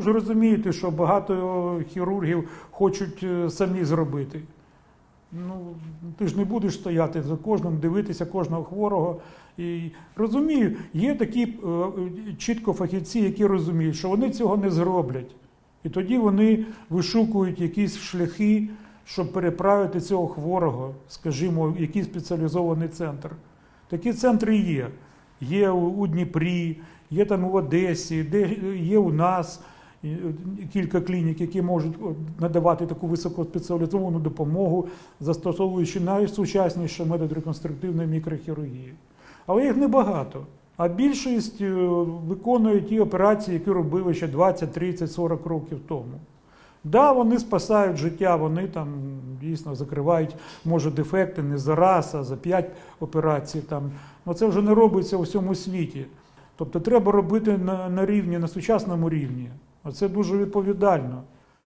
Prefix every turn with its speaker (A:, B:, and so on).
A: Ж розумієте, що багато хірургів хочуть е, самі зробити. Ну, ти ж не будеш стояти за кожним, дивитися кожного хворого. І розумію, є такі е, чітко фахівці, які розуміють, що вони цього не зроблять. І тоді вони вишукують якісь шляхи, щоб переправити цього хворого, скажімо, в якийсь спеціалізований центр. Такі центри є. Є у, Дніпрі, є там в Одесі, де є у нас е, кілька клінік, які можуть надавати таку високоспеціалізовану допомогу, застосовуючи найсучасніші методи реконструктивної мікрохірургії. Але їх небагато. А більшість е, виконує ті операції, які робили ще 20, 30, 40 років тому. Да, вони спасають життя, вони там дійсно закривають, може, дефекти не за раз, а за 5 операцій. Там. Ну, це вже не робиться у всьому світі. Тобто треба робити на, на рівні, на сучасному рівні. Це дуже відповідально.